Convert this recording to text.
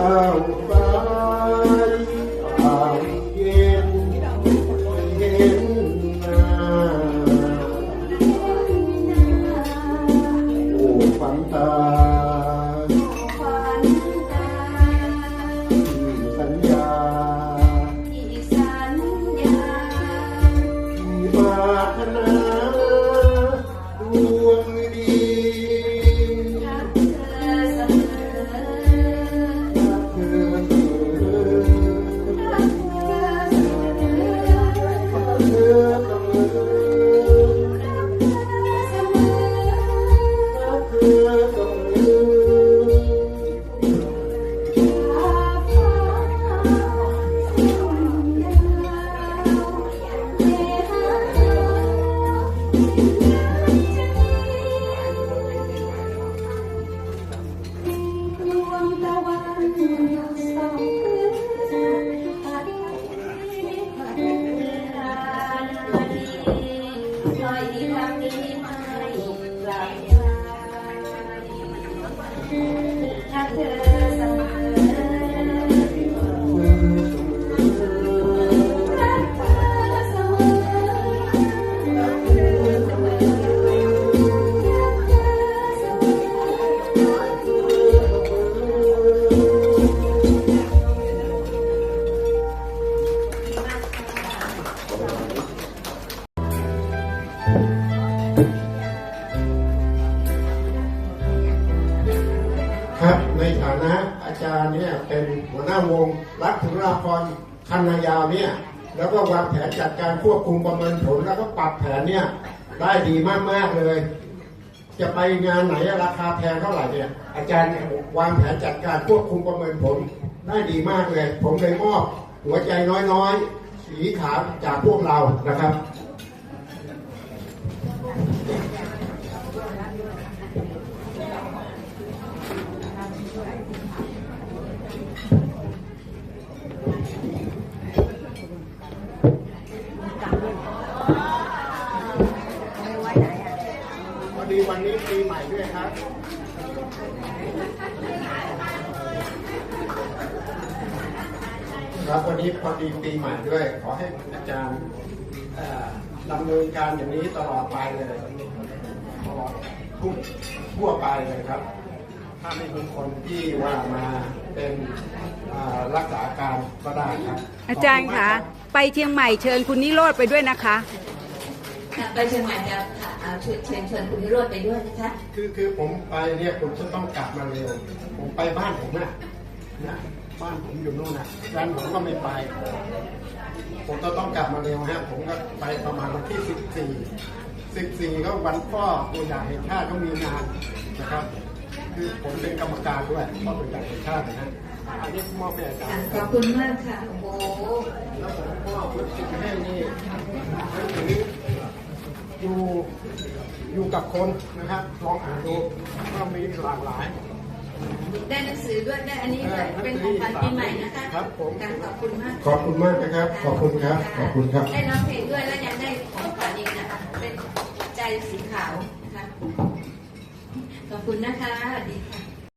Jehovah. ถ้า ครับ ในฐานะอาจารย์เนี่ยเป็นหัวหน้าวงรัฐธุราพรคันนายาวเนี่ยแล้วก็วางแผนจัดการควบคุมประเมินผลแล้วก็ปรับแผนเนี่ยได้ดีมากๆเลย จะไปงานไหนราคาแพงเท่าไหร่เนี่ย อาจารย์เนี่ยวางแผนจัดการควบคุมประเมินผลได้ดีมากเลย ผมเลยมอบหัวใจน้อยๆ สีขาวจากพวกเรานะครับ นนี้ปีใหม่ด้วยครับครับวันนี้พอดีปีใหม่ด้วย ขอให้อาจารย์เอ่อดำเนินการอย่างนี้ตลอดไปเลยตลอดทุกทั่วไปเลยครับ ถ้าไม่มีคนที่ว่ามาเป็นอ่ารักษาการก็ได้ครับ อาจารย์คะไปเชียงใหม่เชิญคุณนิโรธไปด้วยนะคะค่ะไปเชียงใหม่จะค่ะเอา เชิญเชิญเชิญคุณวิโรจน์ไปด้วยนะคะ คือคือผมไปเนี่ยผมจะต้องกลับมาเร็ว ผมไปบ้านผมนะนะบ้านผมอยู่นู่นนะแฟนผมก็ไม่ไป ผมก็ต้องกลับมาเร็วฮะ ผมก็ไปประมาณวันที่สิบสี่สิบสี่ก็วันพ่อตัวอย่างแห่งชาติก็มีงานนะครับ คือผมเป็นกรรมการด้วยพ่อตัวอย่างแห่งชาตินะฮะอันนี้มอบให้อาจารค่ะย์ขอบคุณมากค่ะ โอ้โหแล้วผมก็รู้สึกให้นี่หนังสื ออยู่อยู่กับคนนะครับลองอ่านดูก็มีหลากหลาย ได้หนังสือด้วยได้อันนี้ด้วยเป็นของขวัญปีใหม่นะคะครับผมค่ะขอบคุณมากขอบคุณมากนะครับ ขอบคุณครับ ขอบคุณครับ ได้ร้องเพลงด้วยแล้วยังได้ของขวัญอีกนะคะเป็นใจสีขาวนะคะขอบคุณนะคะสวัสดีค่ะ